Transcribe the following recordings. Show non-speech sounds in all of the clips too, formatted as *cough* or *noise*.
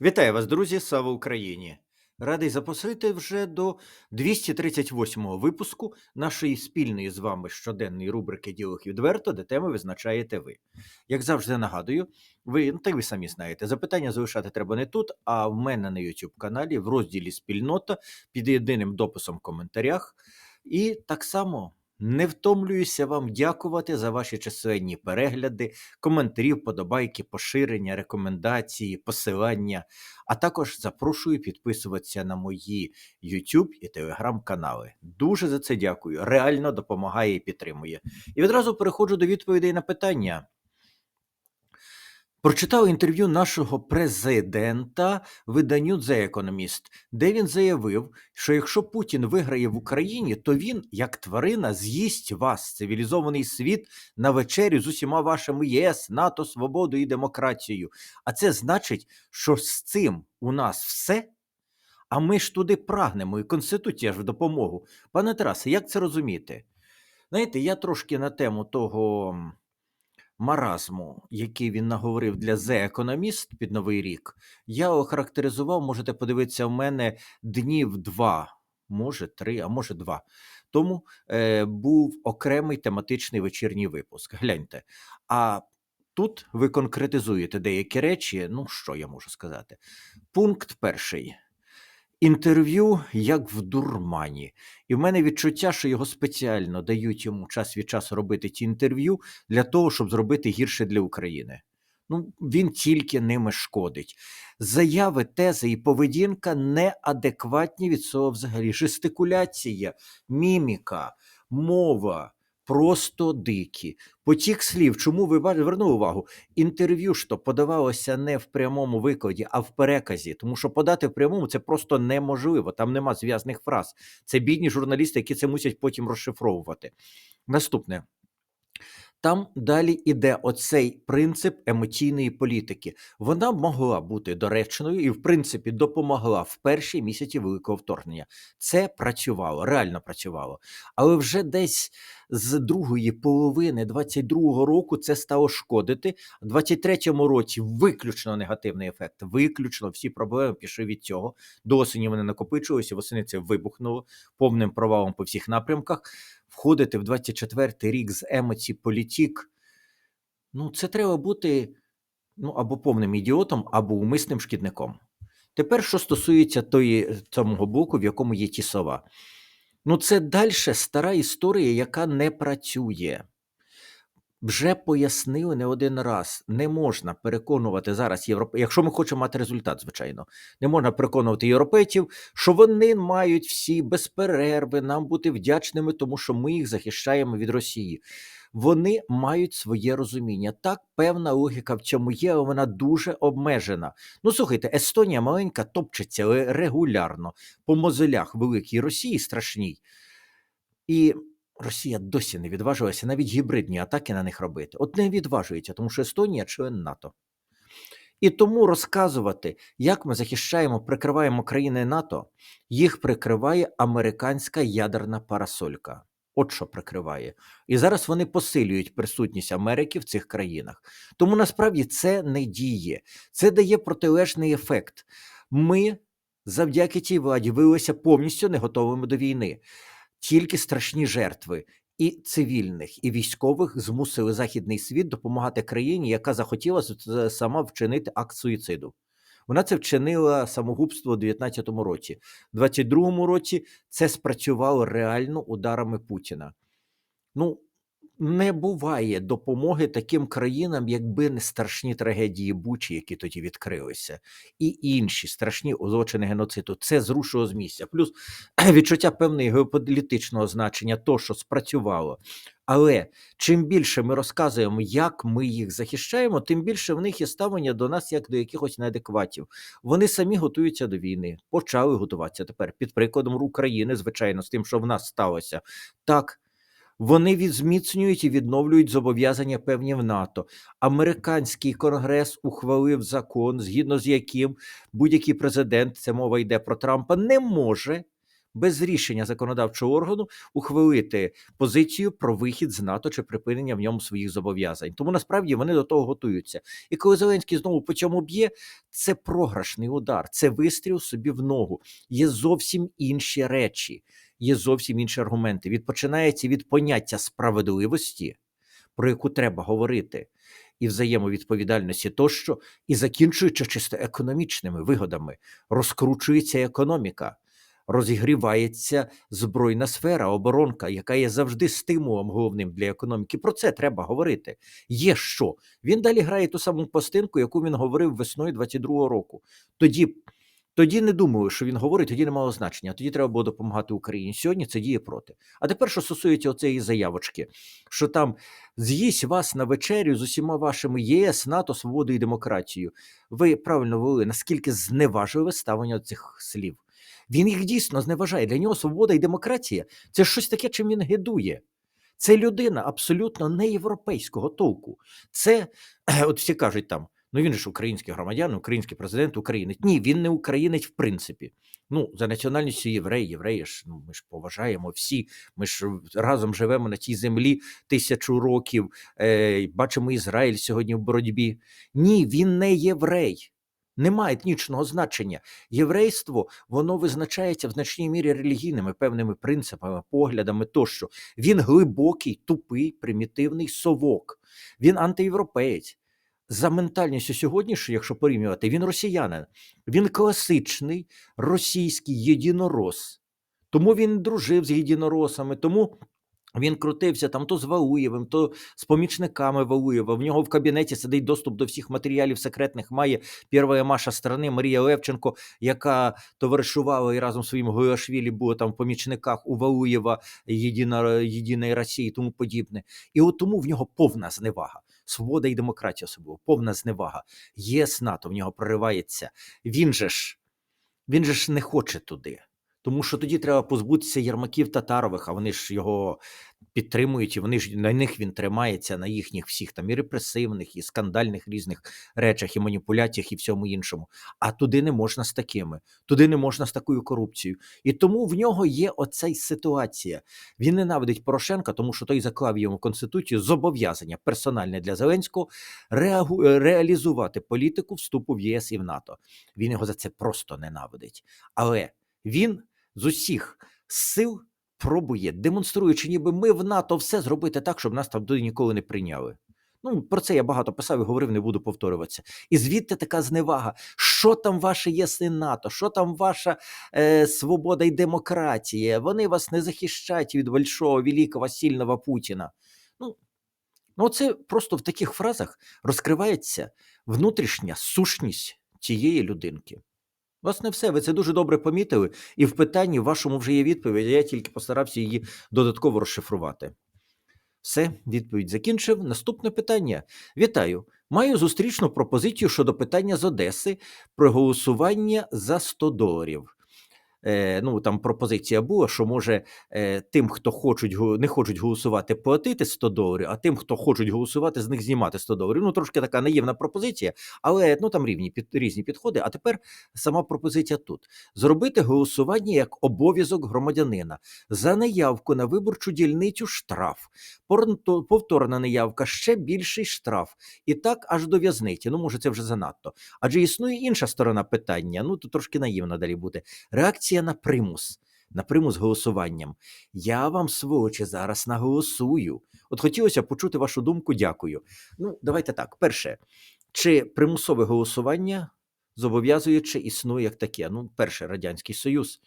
Вітаю вас, друзі! Слава Україні! Радий запросити вже до 238-го випуску нашої спільної з вами щоденної рубрики Діалог відверто, де теми визначаєте ви. Як завжди нагадую, ви ну, та й ви самі знаєте, запитання залишати треба не тут, а в мене на YouTube каналі в розділі Спільнота під єдиним дописом в коментарях. І так само не втомлююся вам дякувати за ваші численні перегляди, коментарі, вподобайки, поширення, рекомендації, посилання. А також запрошую підписуватися на мої YouTube і Telegram канали. Дуже за це дякую. Реально допомагає і підтримує. І відразу переходжу до відповідей на питання. Прочитав інтерв'ю нашого президента виданню The Economist, де він заявив, що якщо Путін виграє в Україні, то він, як тварина, з'їсть вас, цивілізований світ, на вечерю з усіма вашими ЄС, НАТО, свободою і демократією. А це значить, що з цим у нас все. А ми ж туди прагнемо, і Конституція ж в допомогу. Пане Тарасе, як це розуміти? Знаєте, я трошки на тему того маразму, який він наговорив для The Economist під Новий рік, я охарактеризував, можете подивитися в мене днів два, може три, а може два. Тому е, був окремий тематичний вечірній випуск. Гляньте. А тут ви конкретизуєте деякі речі. Ну, що я можу сказати? Пункт перший. Інтерв'ю як в дурмані. І в мене відчуття, що його спеціально дають йому час від часу робити ці інтерв'ю для того, щоб зробити гірше для України. Ну, він тільки ними шкодить. Заяви, тези і поведінка неадекватні від цього взагалі. Жестикуляція, міміка, мова просто дикі. Потік слів. Чому ви бачите? Увагу, інтерв'ю ж то подавалося не в прямому викладі, а в переказі. Тому що подати в прямому це просто неможливо. Там нема зв'язних фраз. Це бідні журналісти, які це мусять потім розшифровувати. Наступне. Там далі іде оцей принцип емоційної політики. Вона могла бути доречною і, в принципі, допомогла в перші місяці великого вторгнення. Це працювало, реально працювало. Але вже десь з другої половини 22-го року це стало шкодити. В 23-му році виключно негативний ефект. Виключно всі проблеми пішли від цього. До осені вони накопичувалися, восени це вибухнуло повним провалом по всіх напрямках входити в 24-й рік з емоцій політік, ну, це треба бути ну, або повним ідіотом, або умисним шкідником. Тепер, що стосується тої, самого боку, в якому є ті слова. Ну, це далі стара історія, яка не працює. Вже пояснили не один раз, не можна переконувати зараз європейців, якщо ми хочемо мати результат, звичайно, не можна переконувати європейців, що вони мають всі без перерви нам бути вдячними, тому що ми їх захищаємо від Росії. Вони мають своє розуміння. Так, певна логіка в цьому є, але вона дуже обмежена. Ну слухайте, Естонія маленька топчеться регулярно по мозолях великій Росії страшній. І Росія досі не відважилася навіть гібридні атаки на них робити. От не відважується, тому що Естонія член НАТО. І тому розказувати, як ми захищаємо, прикриваємо країни НАТО, їх прикриває американська ядерна парасолька. От що прикриває. І зараз вони посилюють присутність Америки в цих країнах. Тому насправді це не діє, це дає протилежний ефект. Ми завдяки цій владі виявилися повністю не готовими до війни тільки страшні жертви. І цивільних, і військових змусили західний світ допомагати країні, яка захотіла сама вчинити акт суїциду. Вона це вчинила самогубство у 19-му році. У 22-му році це спрацювало реально ударами Путіна. Ну, не буває допомоги таким країнам, якби не страшні трагедії Бучі, які тоді відкрилися, і інші страшні злочини геноциду. Це зрушило з місця. Плюс *clears throat* відчуття певної геополітичного значення, то, що спрацювало. Але чим більше ми розказуємо, як ми їх захищаємо, тим більше в них є ставлення до нас як до якихось неадекватів. Вони самі готуються до війни, почали готуватися тепер під прикладом України, звичайно, з тим, що в нас сталося. Так, вони відзміцнюють і відновлюють зобов'язання певні в НАТО. Американський конгрес ухвалив закон, згідно з яким будь-який президент, це мова йде про Трампа, не може без рішення законодавчого органу ухвалити позицію про вихід з НАТО чи припинення в ньому своїх зобов'язань. Тому насправді вони до того готуються. І коли Зеленський знову по цьому б'є, це програшний удар, це вистріл собі в ногу. Є зовсім інші речі, є зовсім інші аргументи. Відпочинається від поняття справедливості, про яку треба говорити, і взаємовідповідальності тощо, і закінчуючи чисто економічними вигодами, розкручується економіка. Розігрівається збройна сфера, оборонка, яка є завжди стимулом головним для економіки. Про це треба говорити. Є що він далі грає ту саму пластинку, яку він говорив весною 22-го року. Тоді, тоді не думаю, що він говорить, тоді не мало значення. Тоді треба було допомагати Україні. Сьогодні це діє проти. А тепер, що стосується оцеї заявочки, що там з'їсть вас на вечерю з усіма вашими ЄС, НАТО, свободою і демократією. Ви правильно вели, наскільки зневажливе ставлення цих слів. Він їх дійсно зневажає. Для нього свобода і демократія це щось таке, чим він гидує. Це людина абсолютно не європейського толку. Це, *clears throat* от всі кажуть там, ну він ж український громадян, український президент України. Ні, він не українець в принципі. Ну, за національністю єврей, євреї ж, ну ми ж поважаємо всі, ми ж разом живемо на тій землі тисячу років, е, бачимо Ізраїль сьогодні в боротьбі. Ні, він не єврей. Немає етнічного значення. Єврейство воно визначається в значній мірі релігійними певними принципами, поглядами тощо. Він глибокий, тупий, примітивний совок. Він антиєвропеєць. За ментальністю сьогоднішньою, якщо порівнювати, він росіянин. Він класичний російський єдинорос. Тому він дружив з єдиноросами, тому він крутився там то з Валуєвим, то з помічниками Валуєва. В нього в кабінеті сидить доступ до всіх матеріалів секретних. Має перша маша страни Марія Левченко, яка товаришувала і разом з своїм Гояшвілі була там в помічниках у Валуєва Єдина, Єдиної Росії і тому подібне. І от тому в нього повна зневага. Свобода і демократія особливо, повна зневага. ЄС НАТО в нього проривається. Він же ж, він же ж не хоче туди. Тому що тоді треба позбутися Єрмаків Татарових, а вони ж його підтримують, і вони ж на них він тримається, на їхніх всіх там і репресивних, і скандальних різних речах, і маніпуляціях, і всьому іншому. А туди не можна з такими, туди не можна з такою корупцією. І тому в нього є оця ситуація. Він ненавидить Порошенка, тому що той заклав йому конституцію зобов'язання персональне для Зеленського реагу... реалізувати політику вступу в ЄС і в НАТО. Він його за це просто ненавидить. Але він з усіх сил пробує, демонструючи, ніби ми в НАТО все зробити так, щоб нас там туди ніколи не прийняли. Ну, про це я багато писав і говорив, не буду повторюватися. І звідти така зневага. Що там ваше єсне НАТО? Що там ваша е, свобода і демократія? Вони вас не захищають від большого, великого, сильного Путіна. Ну, ну це просто в таких фразах розкривається внутрішня сущність цієї людинки. Власне, все, ви це дуже добре помітили, і в питанні вашому вже є відповідь, а я тільки постарався її додатково розшифрувати. Все, відповідь закінчив. Наступне питання. Вітаю. Маю зустрічну пропозицію щодо питання з Одеси про голосування за 100 доларів. Е, ну там пропозиція була, що може е, тим, хто хочуть не хочуть голосувати, платити 100 доларів, а тим, хто хочуть голосувати, з них знімати 100 доларів. Ну трошки така наївна пропозиція, але ну там рівні під різні підходи. А тепер сама пропозиція тут: зробити голосування як обов'язок громадянина за неявку на виборчу дільницю штраф, повторна неявка, ще більший штраф, і так аж до в'язниці. Ну може це вже занадто. Адже існує інша сторона питання. Ну тут трошки наївно далі буде. Реакція на примус, на примус голосуванням. Я вам, сволочі, зараз наголосую. От хотілося почути вашу думку. Дякую. Ну, давайте так. Перше, чи примусове голосування зобов'язує, чи існує як таке? Ну, перше, Радянський Союз.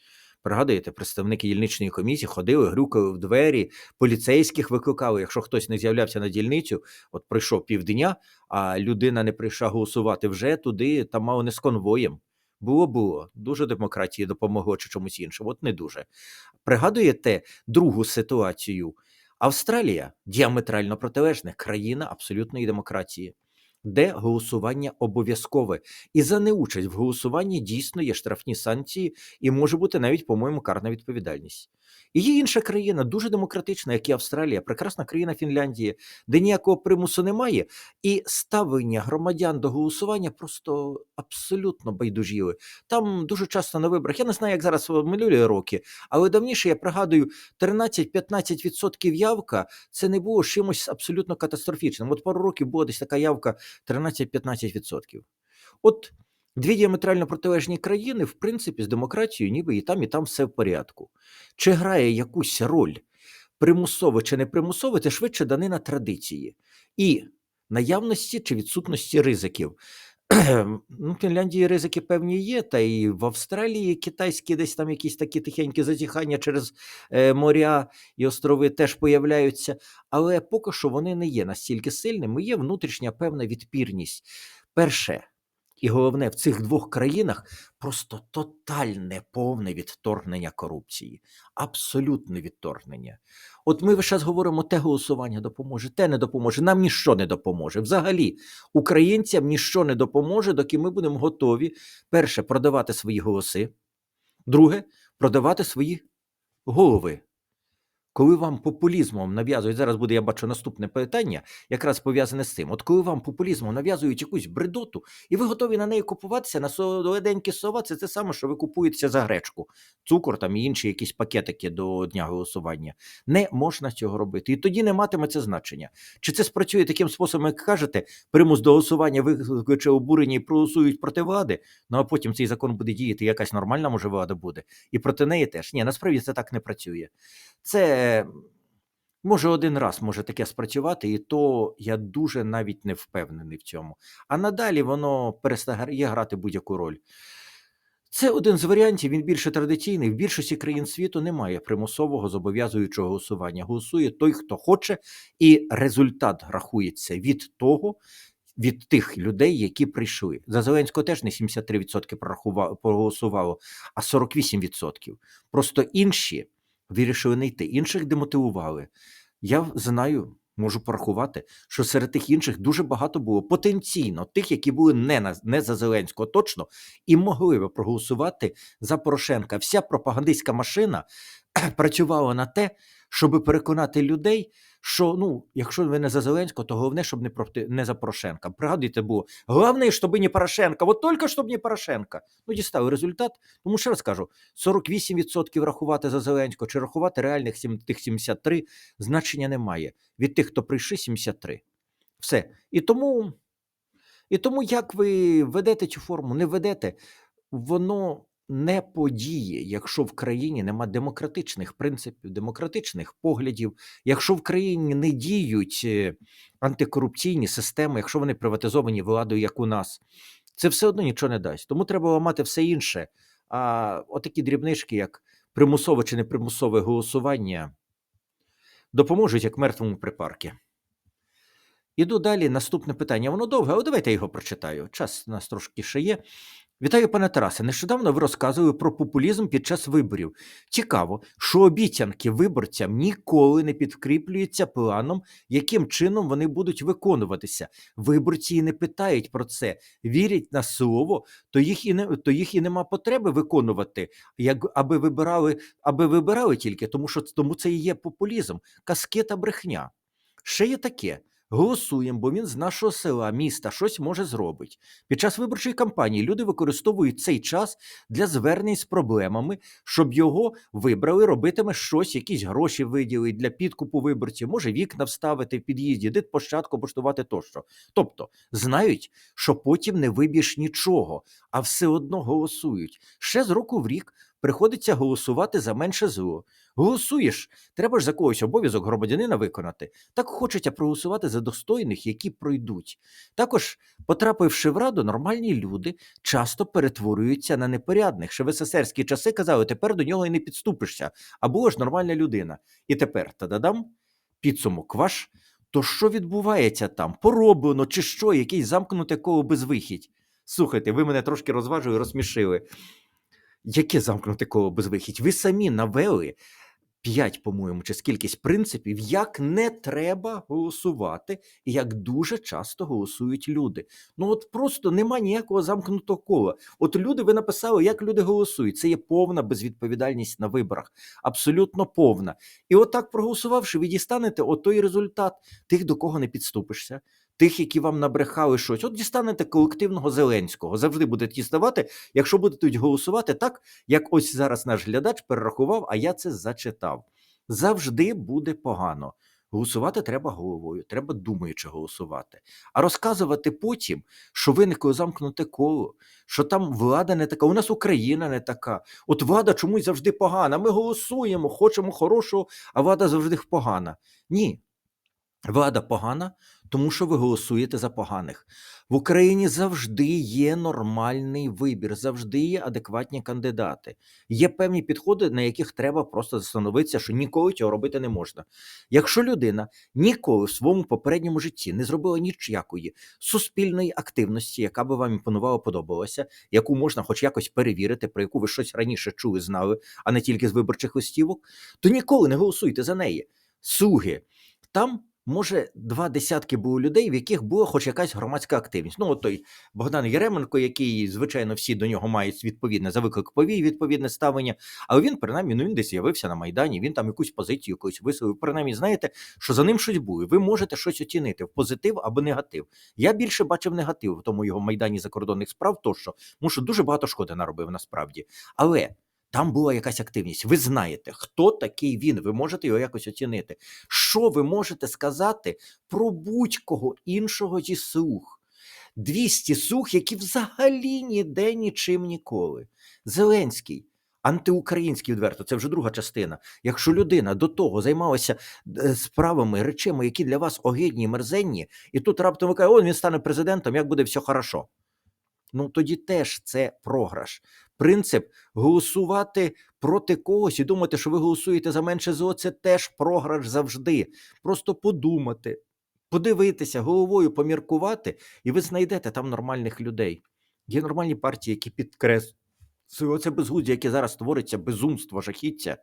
Пригадуєте, представники дільничної комісії ходили, грюкали в двері, поліцейських викликали. Якщо хтось не з'являвся на дільницю, от пройшов півдня, а людина не прийшла голосувати вже туди, там мало не з конвоєм. Було було дуже демократії допомогло чи чомусь іншому. От не дуже. Пригадуєте другу ситуацію? Австралія діаметрально протилежна країна абсолютної демократії. Де голосування обов'язкове. І за неучасть в голосуванні дійсно є штрафні санкції, і може бути навіть, по-моєму, карна відповідальність. І є інша країна, дуже демократична, як і Австралія, прекрасна країна Фінляндія, де ніякого примусу немає, і ставлення громадян до голосування просто абсолютно байдужіли. Там дуже часто на виборах, я не знаю, як зараз минулі роки, але давніше я пригадую 13-15% явка це не було чимось абсолютно катастрофічним. От пару років була десь така явка 13-15%. От дві діаметрально протилежні країни, в принципі, з демократією, ніби і там, і там все в порядку. Чи грає якусь роль примусово чи не примусово, це швидше данина традиції і наявності чи відсутності ризиків. *clears throat* Ну, в Фінляндії ризики певні є, та і в Австралії китайські десь там якісь такі тихенькі зазіхання через е, моря і острови теж появляються, але поки що вони не є настільки сильними. Є внутрішня певна відпірність. Перше, і головне, в цих двох країнах просто тотальне повне відторгнення корупції, абсолютне відторгнення. От ми час говоримо, те голосування допоможе, те не допоможе. Нам ніщо не допоможе. Взагалі, українцям ніщо не допоможе, доки ми будемо готові перше продавати свої голоси, друге продавати свої голови. Коли вам популізмом нав'язують, зараз буде, я бачу, наступне питання, якраз пов'язане з цим. От коли вам популізмом нав'язують якусь бредоту, і ви готові на неї купуватися, на солоденькі слова, це те саме, що ви купуєтеся за гречку, цукор там і інші якісь пакетики до дня голосування. Не можна цього робити. І тоді не матиме це значення. Чи це спрацює таким способом, як кажете, примус до голосування викличе обурення і проголосують проти влади, ну а потім цей закон буде діяти, якась нормальна може влада буде, і проти неї теж. Ні, насправді це так не працює. Це може один раз може таке спрацювати, і то я дуже навіть не впевнений в цьому. А надалі воно перестає грати будь-яку роль. Це один з варіантів, він більше традиційний. В більшості країн світу немає примусового зобов'язуючого голосування. Голосує той, хто хоче, і результат рахується від того, від тих людей, які прийшли. За Зеленського теж не 73% проголосувало, а 48%. Просто інші вирішили не йти. Інших демотивували. Я знаю, можу порахувати, що серед тих інших дуже багато було потенційно тих, які були не на не за Зеленського точно, і могли би проголосувати за Порошенка. Вся пропагандистська машина *clears throat* працювала на те, щоб переконати людей, що ну, якщо ви не за Зеленського, то головне, щоб не проти не за Порошенка. Пригадуйте, було головне, щоб не Порошенка, от тільки щоб не Порошенка. Ну, дістали результат. Тому ще раз кажу: 48% рахувати за Зеленського чи рахувати реальних тих 73 значення немає. Від тих, хто прийшли, 73. Все. І тому, І тому, як ви ведете цю форму, не ведете, воно не подіє, якщо в країні нема демократичних принципів, демократичних поглядів, якщо в країні не діють е, антикорупційні системи, якщо вони приватизовані владою, як у нас, це все одно нічого не дасть. Тому треба ламати все інше. А отакі дрібнички, як примусове чи непримусове голосування, допоможуть як мертвому припарки. Іду далі. Наступне питання. Воно довге, але давайте я його прочитаю. Час у нас трошки ще є. Вітаю, пане Тарасе. Нещодавно ви розказували про популізм під час виборів. Цікаво, що обіцянки виборцям ніколи не підкріплюються планом, яким чином вони будуть виконуватися. Виборці і не питають про це, вірять на слово, то їх і не то їх і нема потреби виконувати, як аби вибирали, аби вибирали тільки, тому що тому це і є популізм, казки та брехня. Ще є таке. Голосуємо, бо він з нашого села, міста щось може зробить. Під час виборчої кампанії люди використовують цей час для звернень з проблемами, щоб його вибрали, робитиме щось, якісь гроші виділить для підкупу виборців, може вікна вставити в під'їзді, дитпощадку поштувати тощо. Тобто знають, що потім не виб'єш нічого, а все одно голосують. Ще з року в рік приходиться голосувати за менше зло. Голосуєш, треба ж за когось обов'язок громадянина виконати. Так хочеться проголосувати за достойних, які пройдуть. Також, потрапивши в раду, нормальні люди часто перетворюються на непорядних. Ще в СССРські часи казали, тепер до нього і не підступишся, або ж нормальна людина. І тепер та-дадам, підсумок ваш. То що відбувається там? Пороблено чи що, якийсь замкнуте коло безвихідь? Слухайте, ви мене трошки розважили, розсмішили. Яке замкнуте коло безвихідь? Ви самі навели п'ять, по-моєму, чи скількись принципів, як не треба голосувати, і як дуже часто голосують люди. Ну от просто нема ніякого замкнутого кола. От люди, ви написали, як люди голосують. Це є повна безвідповідальність на виборах, абсолютно повна. І отак, проголосувавши, ви дістанете отой результат тих, до кого не підступишся. Тих, які вам набрехали щось, от дістанете колективного Зеленського. Завжди будете діставати, якщо будете голосувати так, як ось зараз наш глядач перерахував, а я це зачитав. Завжди буде погано. Голосувати треба головою, треба думаючи голосувати. А розказувати потім, що виникло замкнуте коло, що там влада не така, у нас Україна не така. От влада чомусь завжди погана. Ми голосуємо, хочемо хорошого, а влада завжди погана. Ні. Влада погана, тому що ви голосуєте за поганих. В Україні завжди є нормальний вибір, завжди є адекватні кандидати. Є певні підходи, на яких треба просто застановитися, що ніколи цього робити не можна. Якщо людина ніколи в своєму попередньому житті не зробила ніякої суспільної активності, яка би вам імпонувала, подобалася, яку можна хоч якось перевірити, про яку ви щось раніше чули, знали, а не тільки з виборчих листівок, то ніколи не голосуйте за неї. Суги. Там може, два десятки було людей, в яких була хоч якась громадська активність. Ну, от той Богдан Єременко, який, звичайно, всі до нього мають відповідне за виклик повій, відповідне ставлення. Але він, принаймні, ну він десь з'явився на Майдані, він там якусь позицію якусь висловив. Принаймні, знаєте, що за ним щось було. Ви можете щось оцінити в позитив або негатив. Я більше бачив негатив в тому його майдані закордонних справ, тощо, тому що дуже багато шкоди наробив насправді. Але. Там була якась активність. Ви знаєте, хто такий він. Ви можете його якось оцінити. Що ви можете сказати про будь-кого іншого зі слуг? 200 слуг, які взагалі ніде нічим ніколи. Зеленський. Антиукраїнський відверто, це вже друга частина. Якщо людина до того займалася е, справами, речами, які для вас огидні, і мерзенні, і тут раптом ви кажете, о, він стане президентом, як буде все хорошо. Ну тоді теж це програш. Принцип голосувати проти когось і думати, що ви голосуєте за менше зло, це теж програш завжди. Просто подумати, подивитися, головою поміркувати, і ви знайдете там нормальних людей. Є нормальні партії, які підкреслюють це безглуздя, яке зараз твориться, безумство, жахіття.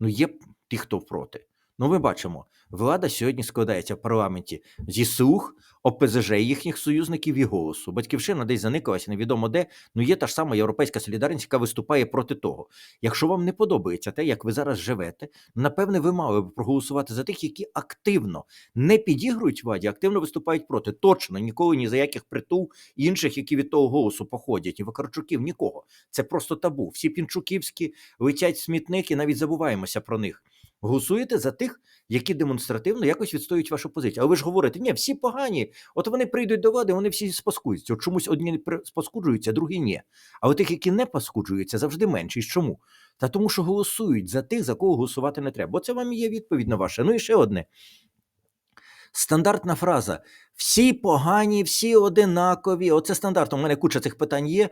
Ну, є ті, хто проти. Ну, ми бачимо, влада сьогодні складається в парламенті зі слуг, ОПЗЖ, їхніх союзників і голосу. Батьківщина десь заникалася, невідомо де. Ну є та ж сама європейська солідарність, яка виступає проти того. Якщо вам не подобається те, як ви зараз живете, напевне, ви мали б проголосувати за тих, які активно не підігрують владі, активно виступають проти. Точно ніколи ні за яких притул інших, які від того голосу походять, і Вакарчуків нікого. Це просто табу. Всі пінчуківські летять в смітник навіть забуваємося про них. Голосуєте за тих, які демонстративно якось відстоюють вашу позицію. Але ви ж говорите, ні, всі погані. От вони прийдуть до влади, вони всі спаскуються. От чомусь одні спаскуджуються, другі ні. А от тих, які не паскуджуються, завжди менше. І чому? Та тому, що голосують за тих, за кого голосувати не треба. Бо це вам і є відповідь на ваше. Ну і ще одне. Стандартна фраза: всі погані, всі одинакові. Оце стандарт. У мене куча цих питань є.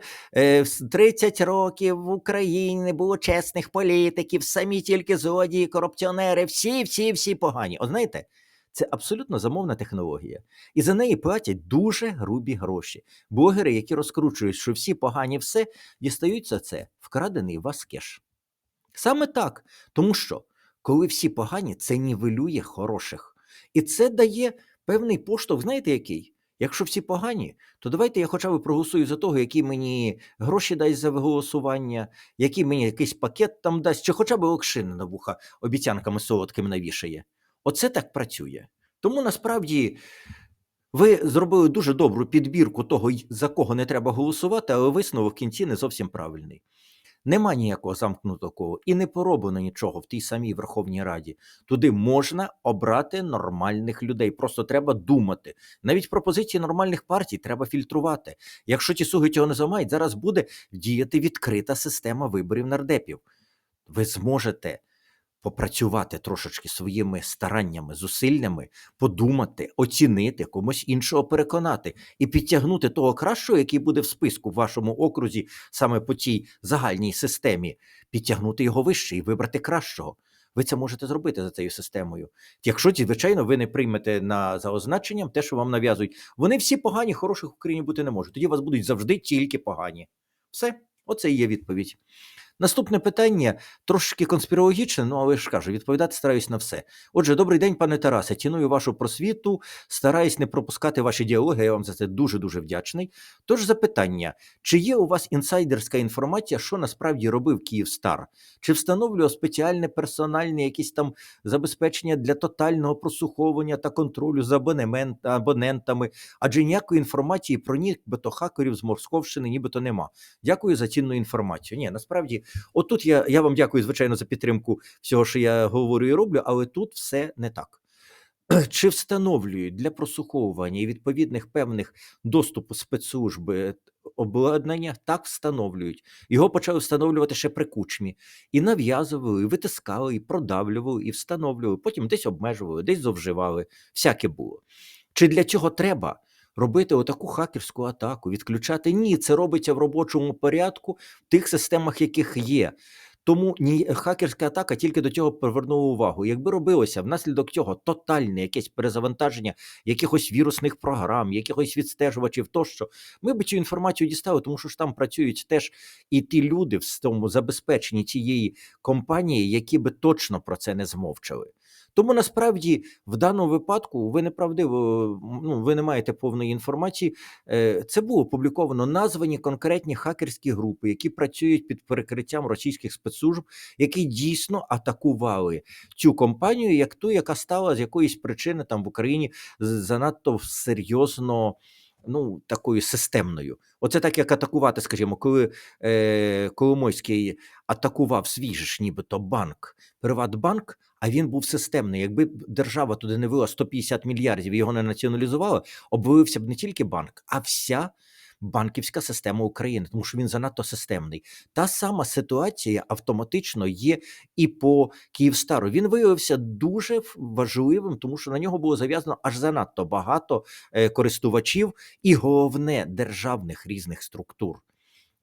30 е, років в Україні не було чесних політиків, самі тільки злодії, корупціонери, всі, всі, всі погані. От знаєте, це абсолютно замовна технологія. І за неї платять дуже грубі гроші. Блогери, які розкручують, що всі погані все, дістають за це вкрадений вас кеш. Саме так. Тому що, коли всі погані, це нівелює хороших. І це дає певний поштовх, знаєте який? Якщо всі погані, то давайте я хоча б проголосую за того, який мені гроші дасть за голосування, який мені якийсь пакет там дасть, чи хоча б окшини на вуха обіцянками солодкими навішає. Оце так працює. Тому насправді ви зробили дуже добру підбірку того, за кого не треба голосувати, але висновок в кінці не зовсім правильний. Нема ніякого замкнутого кола і не пороблено нічого в тій самій Верховній Раді. Туди можна обрати нормальних людей. Просто треба думати. Навіть пропозиції нормальних партій треба фільтрувати. Якщо ті суги цього не зламають, зараз буде діяти відкрита система виборів нардепів. Ви зможете попрацювати трошечки своїми стараннями, зусиллями, подумати, оцінити, комусь іншого переконати і підтягнути того кращого, який буде в списку в вашому окрузі, саме по цій загальній системі, підтягнути його вище і вибрати кращого. Ви це можете зробити за цією системою. Якщо, звичайно, ви не приймете на за означенням те, що вам нав'язують, вони всі погані, хороших в Україні бути не можуть. Тоді вас будуть завжди тільки погані. Все, оце і є відповідь. Наступне питання трошки конспірологічне, ну але ж кажу, відповідати стараюсь на все. Отже, добрий день, пане Тарасе. Ціную вашу просвіту, стараюсь не пропускати ваші діалоги. Я вам за це дуже дуже вдячний. Тож запитання: чи є у вас інсайдерська інформація, що насправді робив Київстар? Чи встановлював спеціальне персональне якісь там забезпечення для тотального прослуховування та контролю за абонентами? Адже ніякої інформації про нібито хакерів з Московщини нібито нема. Дякую за цінну інформацію. Ні, насправді, отут я, я вам дякую, звичайно, за підтримку всього, що я говорю і роблю, але тут все не так. *clears throat* Чи встановлюють для прослуховування і відповідних певних доступу спецслужби обладнання? Так встановлюють. Його почали встановлювати ще при кучмі. І нав'язували, і витискали, і продавлювали, і встановлювали. Потім десь обмежували, десь зовживали. Всяке було. Чи для цього треба робити отаку хакерську атаку, відключати? Ні, це робиться в робочому порядку в тих системах, яких є. Тому ні хакерська атака тільки до цього привернула увагу. Якби робилося внаслідок цього тотальне якесь перезавантаження якихось вірусних програм, якихось відстежувачів, тощо ми б цю інформацію дістали, тому що ж там працюють теж і ті люди в тому забезпеченні цієї компанії, які би точно про це не змовчали. Тому насправді в даному випадку ви неправдиво, ну ви не маєте повної інформації. Е, Це було опубліковано названі конкретні хакерські групи, які працюють під перекриттям російських спецслужб, які дійсно атакували цю компанію, як ту, яка стала з якоїсь причини там в Україні занадто серйозно. Ну, такою системною. Оце так, як атакувати, скажімо, коли е, Коломойський атакував свій ж нібито банк, Приватбанк, а він був системний. Якби держава туди не вила 150 мільярдів і його не націоналізувала, обвалився б не тільки банк, а вся банківська система України, тому що він занадто системний. Та сама ситуація автоматично є і по Київстару. Він виявився дуже важливим, тому що на нього було зав'язано аж занадто багато е, користувачів і головне державних різних структур.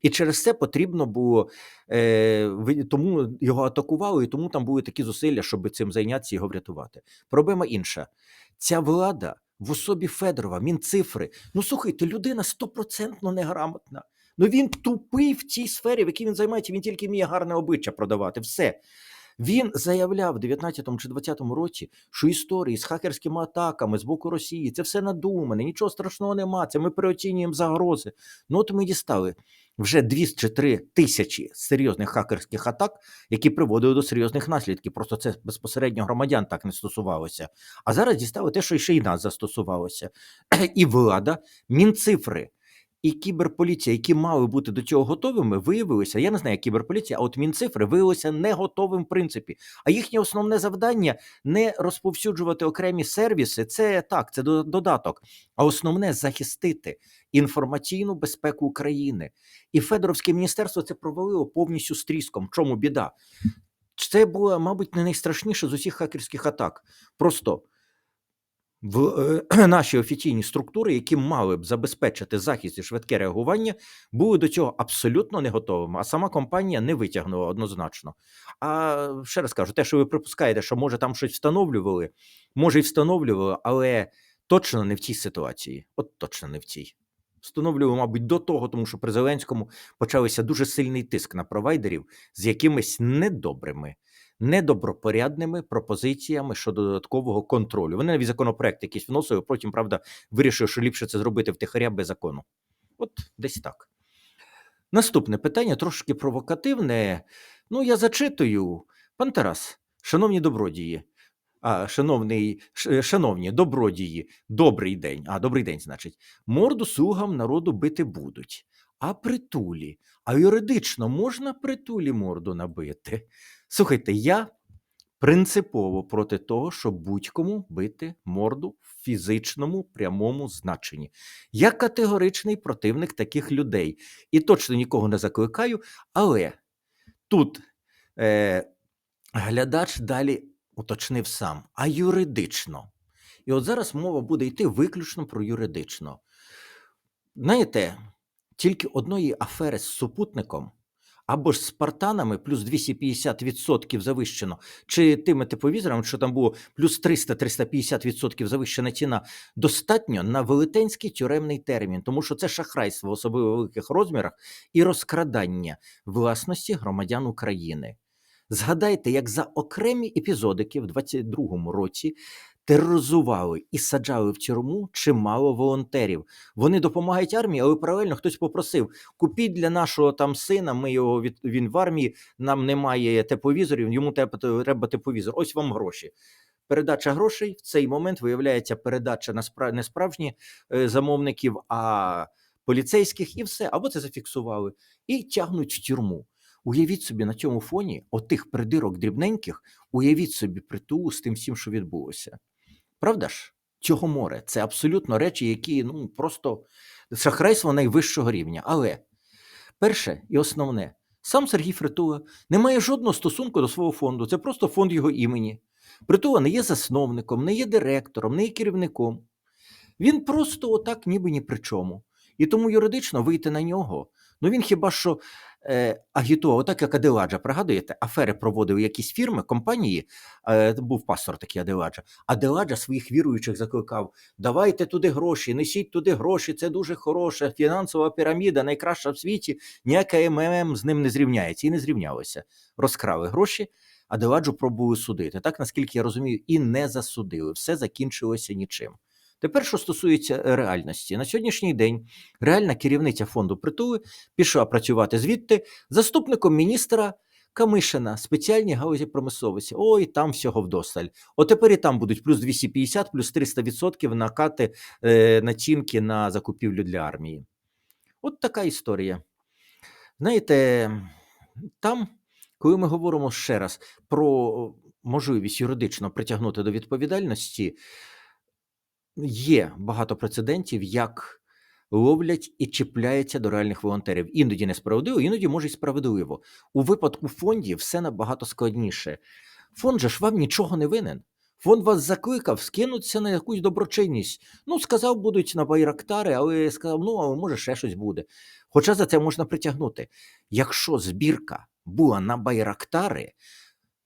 І через це потрібно було е, тому його атакували, і тому там були такі зусилля, щоб цим зайнятися і його врятувати. Проблема інша: ця влада в особі Федорова, Мінцифри. Ну слухайте, людина стопроцентно неграмотна. Ну він тупий в цій сфері, в якій він займається. Він тільки вміє гарне обличчя продавати. Все. Він заявляв в 19 чи 20 році, що історії з хакерськими атаками з боку Росії це все надумане, нічого страшного нема. Це ми переоцінюємо загрози. Ну от ми дістали вже 2 чи 3 тисячі серйозних хакерських атак, які приводили до серйозних наслідків. Просто це безпосередньо громадян так не стосувалося. А зараз дістали те, що ще й нас застосувалося. *clears throat* І влада, мінцифри і кіберполіція, які мали бути до цього готовими, виявилися. Я не знаю, як кіберполіція, а от мінцифри виявилися не готовим в принципі. А їхнє основне завдання не розповсюджувати окремі сервіси. Це так, це додаток. А основне захистити інформаційну безпеку України. І Федоровське міністерство це провалило повністю з тріском. В чому біда? Це було, мабуть, не найстрашніше з усіх хакерських атак. Просто в е, *clears throat* наші офіційні структури, які мали б забезпечити захист і швидке реагування, були до цього абсолютно не готовими. А сама компанія не витягнула однозначно. А ще раз кажу, те, що ви припускаєте, що може там щось встановлювали, може і встановлювали, але точно не в цій ситуації. От точно не в цій. Встановлювали, мабуть, до того, тому що при Зеленському почався дуже сильний тиск на провайдерів з якимись недобрими недобропорядними пропозиціями щодо додаткового контролю. Вони навіть законопроект якийсь вносили, потім, правда, вирішили, що ліпше це зробити втихаря без закону. От десь так. Наступне питання трошки провокативне. Ну, я зачитую. Пан Тарас, шановні добродії. А, шановний, шановні добродії, добрий день. А, добрий день, значить, морду слугам народу бити будуть. А притулі, а юридично можна притулі морду набити? Слухайте, я принципово проти того, щоб будь-кому бити морду в фізичному прямому значенні. Я категоричний противник таких людей і точно нікого не закликаю, але тут е, глядач далі уточнив сам, а юридично. І от зараз мова буде йти виключно про юридично. Знаєте, тільки одної афери з супутником або ж спартанами плюс 250% завищено, чи тими тепловізорами, що там було плюс 300-350% завищена ціна, достатньо на велетенський тюремний термін, тому що це шахрайство, в особливо великих розмірах, і розкрадання власності громадян України. Згадайте, як за окремі епізодики в 22-му році тероризували і саджали в тюрму чимало волонтерів. Вони допомагають армії, але паралельно хтось попросив: купіть для нашого там сина. Ми його від він в армії, нам немає тепловізорів, йому треба, треба тепловізор. Ось вам гроші. Передача грошей в цей момент виявляється передача на спра... не справжні е, замовників, а поліцейських, і все. Або це зафіксували і тягнуть в тюрму. Уявіть собі на цьому фоні отих придирок дрібненьких, уявіть собі притулу з тим всім, що відбулося. Правда ж? Цього море. Це абсолютно речі, які ну просто шахрайство найвищого рівня. Але перше і основне, сам Сергій Фритула не має жодного стосунку до свого фонду. Це просто фонд його імені. Притула не є засновником, не є директором, не є керівником. Він просто отак, ніби ні при чому. І тому юридично вийти на нього. Ну він хіба що е, агітував, так як Аделаджа, пригадуєте, афери проводив якісь фірми, компанії, е, був пастор такий Аделаджа. Аделаджа своїх віруючих закликав: давайте туди гроші, несіть туди гроші, це дуже хороше, фінансова піраміда, найкраща в світі, ніяке МММ з ним не зрівняється. І не зрівнялося. Розкрали гроші, Аделаджу пробували судити. Так, наскільки я розумію, і не засудили. Все закінчилося нічим. Тепер, що стосується е, реальності, на сьогоднішній день реальна керівниця фонду притули пішла працювати звідти заступником міністра Камишина, спеціальні галузі промисловості. Ой, там всього вдосталь. От і там будуть плюс 250, плюс 300% накати е, націнки на закупівлю для армії. От така історія. Знаєте, там, коли ми говоримо ще раз про можливість юридично притягнути до відповідальності, є багато прецедентів, як ловлять і чіпляються до реальних волонтерів. Іноді несправедливо, іноді може й справедливо. У випадку фондів все набагато складніше. Фонд же ж вам нічого не винен. Фонд вас закликав скинутися на якусь доброчинність. Ну, сказав, будуть на байрактари, але сказав, ну, але може ще щось буде. Хоча за це можна притягнути. Якщо збірка була на байрактари,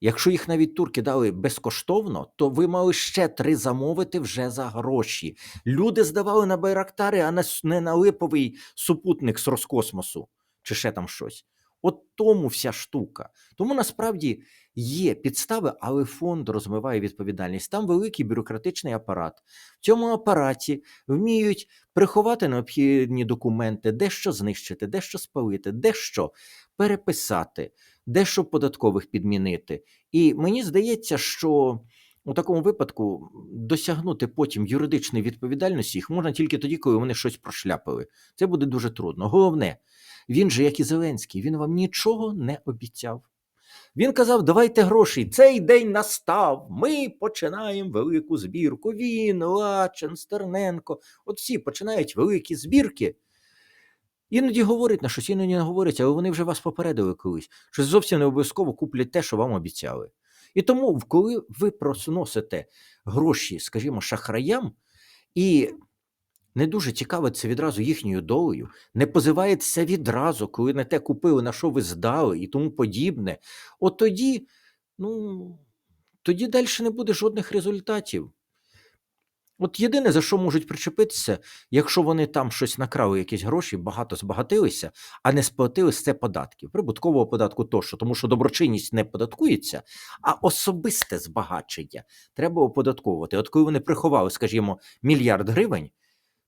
Якщо їх навіть турки дали безкоштовно, то ви мали ще три замовити вже за гроші. Люди здавали на байрактари, а не на липовий супутник з Роскосмосу чи ще там щось. От тому вся штука. Тому насправді є підстави, але фонд розмиває відповідальність. Там великий бюрократичний апарат. В цьому апараті вміють приховати необхідні документи, дещо знищити, дещо спалити, дещо переписати, дещо податкових підмінити. І мені здається, що у такому випадку досягнути потім юридичної відповідальності їх можна тільки тоді, коли вони щось прошляпили. Це буде дуже трудно. Головне, він же, як і Зеленський, він вам нічого не обіцяв. Він казав: давайте гроші. Цей день настав. Ми починаємо велику збірку. Він, Лачин, Стерненко. От всі починають великі збірки. Іноді говорять на щось, іноді не говорять, але вони вже вас попередили колись, що зовсім не обов'язково куплять те, що вам обіцяли. І тому, коли ви просносите гроші, скажімо, шахраям, і не дуже цікавиться відразу їхньою долею, не позивається відразу, коли не те купили, на що ви здали і тому подібне, от тоді, ну, тоді далі не буде жодних результатів. От єдине, за що можуть причепитися, якщо вони там щось накрали, якісь гроші, багато збагатилися, а не сплатили це податків, прибуткового податку тощо, тому що доброчинність не податкується, а особисте збагачення треба оподатковувати. От коли вони приховали, скажімо, мільярд гривень,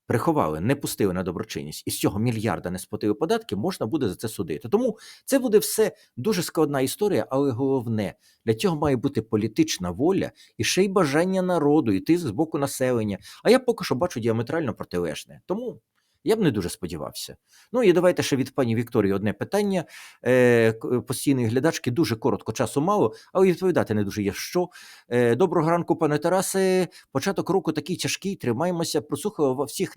приховали, не пустили на доброчинність, і з цього мільярда не сплатили податки, можна буде за це судити. Тому це буде все дуже складна історія, але головне для цього має бути політична воля і ще й бажання народу, і з боку населення. А я поки що бачу діаметрально протилежне. Тому. Я б не дуже сподівався. Ну і давайте ще від пані Вікторії одне питання. Е, Постійної глядачки дуже коротко, часу мало, але відповідати не дуже є що. Е, Доброго ранку, пане Тарасе. Початок року такий тяжкий. Тримаємося. Прослухав всіх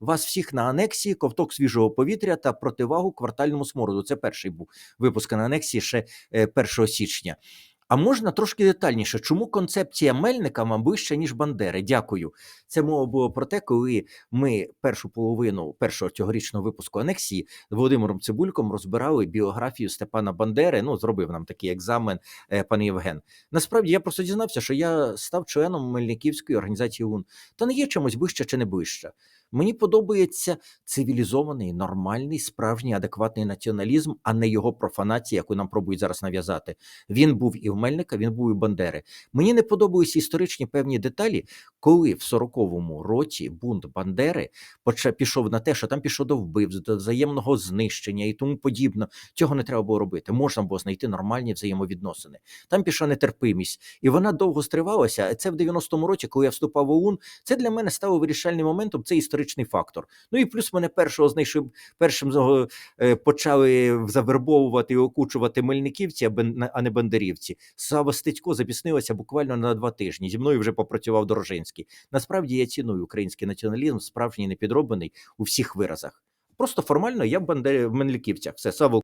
вас всіх на анексії, ковток свіжого повітря та противагу квартальному смороду. Це перший був випуск на анексії ще 1 січня. А можна трошки детальніше, чому концепція Мельника вам вища, ніж Бандери? Дякую. Це мова була про те, коли ми першу половину першого цьогорічного випуску анексії з Володимиром Цибульком розбирали біографію Степана Бандери. Ну, зробив нам такий екзамен е, пан Євген. Насправді я просто дізнався, що я став членом Мельниківської організації ОУН. Та не є чимось вище чи не вище. Мені подобається цивілізований, нормальний, справжній, адекватний націоналізм, а не його профанація, яку нам пробують зараз нав'язати. Він був і в Мельника, він був і в Бандери. Мені не подобаються історичні певні деталі, коли в 40-му році бунт Бандери почав пішов на те, що там пішов до вбивств, до взаємного знищення і тому подібне. Цього не треба було робити. Можна було знайти нормальні взаємовідносини. Там пішла нетерпимість, і вона довго стривалася. Це в 90-му році, коли я вступав в ОУН. Це для мене стало вирішальним моментом. Це історичний фактор. Ну і плюс мене першого знайшли першим е, почали завербовувати і окучувати мельниківці, а не бандерівці. Сава Стецько запіснилася буквально на два тижні. Зі мною вже попрацював Дорожинський. Насправді я ціную український націоналізм, справжній непідроблений у всіх виразах. Просто формально я в Мельниківцях. Все, Сава